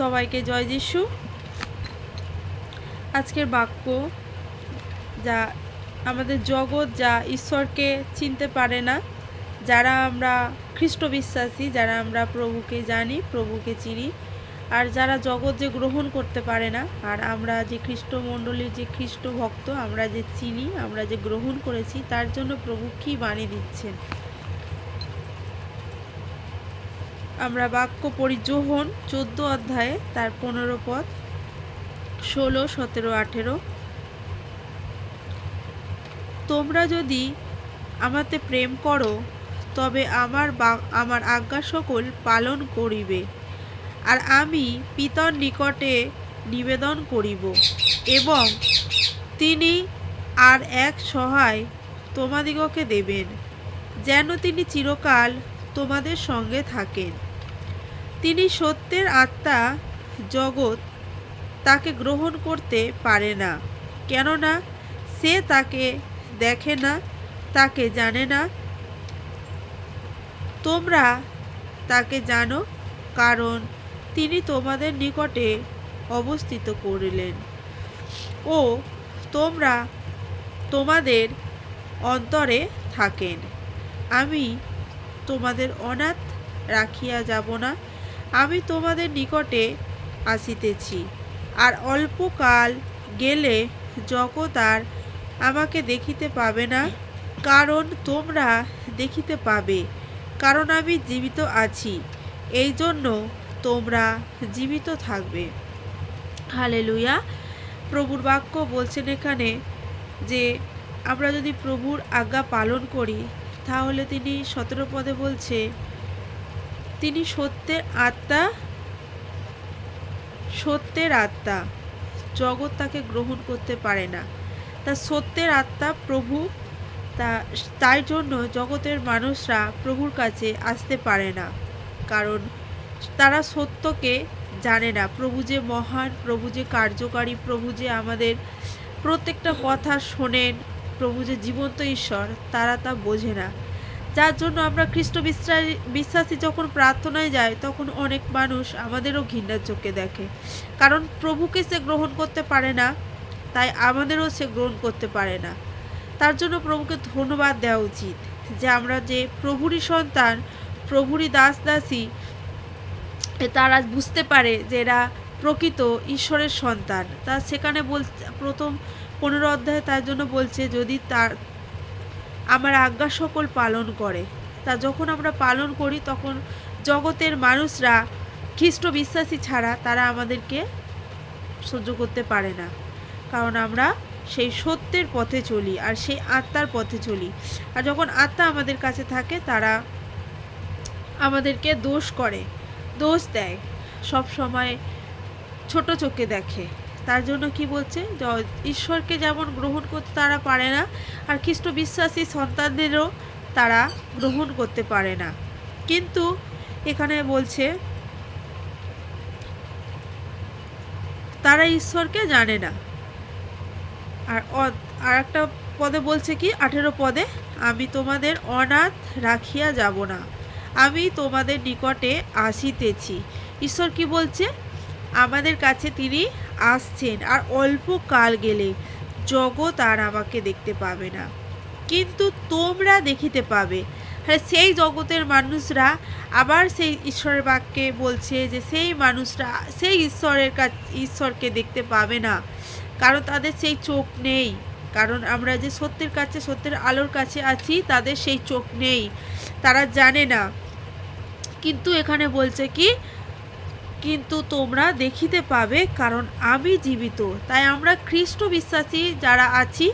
সবাইকে জয় যিশু। আজকের বাক্য যা আমাদের জগৎ যা ঈশ্বরকে চিনতে পারে না, যারা আমরা খ্রিস্ট বিশ্বাসী, যারা আমরা প্রভুকে জানি, প্রভুকে চিনি, আর যারা জগৎ যে গ্রহণ করতে পারে না, আর আমরা যে খ্রিস্ট মণ্ডলীর যে খ্রিস্ট ভক্ত, আমরা যে চিনি, আমরা যে গ্রহণ করেছি, তার জন্য প্রভু কী বাণী দিচ্ছেন? আমরা বাক্য পড়ি যোহন চোদ্দ অধ্যায়ে, তার পনেরো পদ ষোলো, সতেরো, আঠেরো। তোমরা যদি আমাতে প্রেম করো, তবে আমার আমার আজ্ঞা সকল পালন করিবে। আর আমি পিতর নিকটে নিবেদন করিব। এবং তিনি আর এক সহায় তোমাদিগকে দেবেন, যেন তিনি চিরকাল তোমাদের সঙ্গে থাকেন। তিনি সত্যের আত্মা, জগৎ তাকে গ্রহণ করতে পারে না। কেননা সে তাকে দেখে না, তাকে জানে না। তোমরা তাকে জানো, কারণ তিনি তোমাদের নিকটে অবস্থিত করিলেন। ও, তোমরা তোমাদের অন্তরে থাকেন। আমি তোমাদের অনাথ রাখিয়া যাব না। আমি তোমাদের নিকটে আসিতেছি। আর অল্পকাল গেলে জগৎ আর আমাকে দেখিতে পাবে না, কারণ তোমরা দেখিতে পাবে, কারণ আমি জীবিত আছি এই জন্য তোমরা জীবিত থাকবে। হালেলুয়া। প্রভুর বাক্য বলছেন এখানে যে, আমরা যদি প্রভুর আজ্ঞা পালন করি, তাহলে তিনি সতেরো পদে বলছে তিনি সত্যের আত্মা সত্যের আত্মা। জগৎ তাকে গ্রহণ করতে পারে না। তা সত্যের আত্মা প্রভু, তা, তাই জন্য জগতের মানুষরা প্রভুর কাছে আসতে পারে না। কারণ তারা সত্যকে জানে না। প্রভু যে মহান, প্রভু যে কার্যকারী, প্রভু যে আমাদের প্রত্যেকটা কথা শোনেন, প্রভু যে জীবন্ত ঈশ্বর, তারা তা বোঝে না। যার জন্য আমরা খ্রিস্ট বিশ্বাসী যখন প্রার্থনায় যাই, তখন অনেক মানুষ আমাদেরও ঘৃণার চোখে দেখে। কারণ প্রভুকে সে গ্রহণ করতে পারে না, তাই আমাদেরও সে গ্রহণ করতে পারে না। তার জন্য প্রভুকে ধন্যবাদ দেওয়া উচিত যে আমরা যে প্রভুরই সন্তান, প্রভুরই দাস দাসী, তারা বুঝতে পারে যে এরা প্রকৃত ঈশ্বরের সন্তান। তা সেখানে বল, প্রথম পনেরো অধ্যায়ে তার জন্য বলছে, যদি তার আমার আজ্ঞা সকল পালন করে। তা যখন আমরা পালন করি, তখন জগতের মানুষরা খ্রিস্ট বিশ্বাসী ছাড়া তারা আমাদেরকে সহ্য করতে পারে না। কারণ আমরা সেই সত্যের পথে চলি আর সেই আত্মার পথে চলি। আর যখন আত্মা আমাদের কাছে থাকে, তারা আমাদেরকে দোষ করে, দোষ দেয়। সব সময় ছোট চোখে দেখে। তার জন্য কি বলছে? ঈশ্বরকে যেমন গ্রহণ করতে তারা পারে না, আর খ্রিস্ট বিশ্বাসী সন্তানদেরও তারা গ্রহণ করতে পারে না। কিন্তু এখানে বলছে, তারা ঈশ্বরকে জানে না। আর আর একটা পদে বলছে কি? আঠেরো পদে, আমি তোমাদের অনাথ রাখিয়া যাব না। আমি তোমাদের নিকটে আসিতেছি। ঈশ্বর কি বলছে? আমাদের কাছে তিনি আসছেন আর অল্প কাল গেলে জগৎ আর আমাকে দেখতে পাবে না। কিন্তু তোমরা দেখিতে পাবে। হ্যাঁ সেই জগতের মানুষরা আবার সেই ঈশ্বরের বাক্যে বলছে যে, সেই মানুষরা সেই ঈশ্বরের কাছে, ঈশ্বরকে দেখতে পাবে না। কারণ তাদের সেই চোখ নেই। কারণ আমরা যে সত্যের কাছে, সত্যের আলোর কাছে আছি, তাদের সেই চোখ নেই। তারা জানে না। কিন্তু এখানে বলছে কি কিন্তু তোমরা দেখিতে পাবে, কারণ আমি জীবিত। তাই আমরা খ্রিস্ট বিশ্বাসী যারা আছি,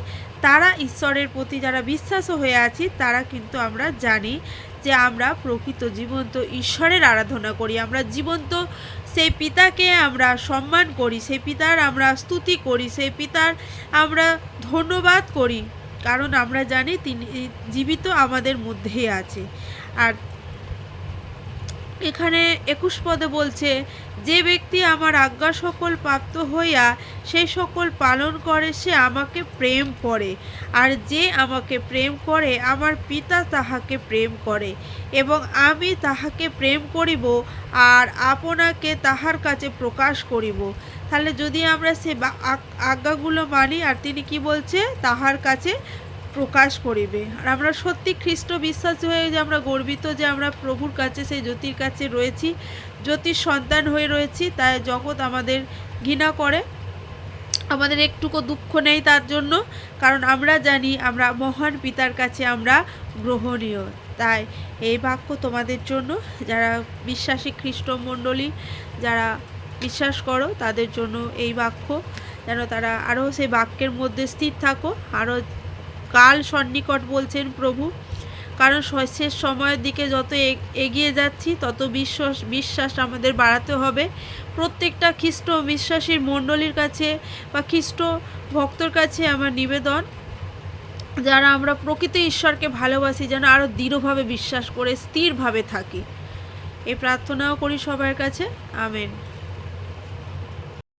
তারা ঈশ্বরের প্রতি যারা বিশ্বাসও হয়ে আছি, তারা কিন্তু আমরা জানি যে আমরা প্রকৃত জীবন্ত ঈশ্বরের আরাধনা করি। আমরা জীবন্ত, সেই পিতাকে আমরা সম্মান করি, সেই পিতার আমরা স্তুতি করি, সেই পিতার আমরা ধন্যবাদ করি, কারণ আমরা জানি তিনি জীবিত আমাদের মধ্যেই আছে। আর এখানে একুশ পদে বলছে, যে ব্যক্তি আমার আজ্ঞা সকল প্রাপ্ত হইয়া সেই সকল পালন করে, সে আমাকে প্রেম করে। আর যে আমাকে প্রেম করে, আমার পিতা তাহাকে প্রেম করে। এবং আমি তাহাকে প্রেম করিব, আর আপনাকে তাহার কাছে প্রকাশ করিব। তাহলে যদি আমরা সে আজ্ঞাগুলো মানি, আর তিনি কি বলছে? তাহার কাছে প্রকাশ করিবে। আর আমরা সত্যি খ্রিস্ট বিশ্বাসী হয়ে যে আমরা গর্বিত যে আমরা প্রভুর কাছে, সেই জ্যোতির কাছে রয়েছি, জ্যোতির সন্তান হয়ে রয়েছি, তাই জগৎ আমাদের ঘৃণা করে। আমাদের একটুকু দুঃখ নেই তার জন্য, কারণ আমরা জানি আমরা মহান পিতার কাছে আমরা গ্রহণীয়। তাই এই বাক্য তোমাদের জন্য, যারা বিশ্বাসী খ্রিস্ট মণ্ডলী, যারা বিশ্বাস করো, তাদের জন্য এই বাক্য, যেন তারা আরও সেই বাক্যের মধ্যে স্থির থাকো, আরও কাল সন্নিকট বলছেন প্রভু। কারণ শেষ সময়ের দিকে যত এ- এগিয়ে যাচ্ছি, তত বিশ্বাস বিশ্বাস আমাদের বাড়াতে হবে। প্রত্যেকটা খ্রিস্ট বিশ্বাসীর মণ্ডলীর কাছে বা খ্রিস্ট ভক্তর কাছে আমার নিবেদন, যারা আমরা প্রকৃত ঈশ্বরকে ভালোবাসি, যেন আরও দৃঢ়ভাবে বিশ্বাস করে, স্থিরভাবে থাকি। এই প্রার্থনাও করি সবার কাছে। আমেন।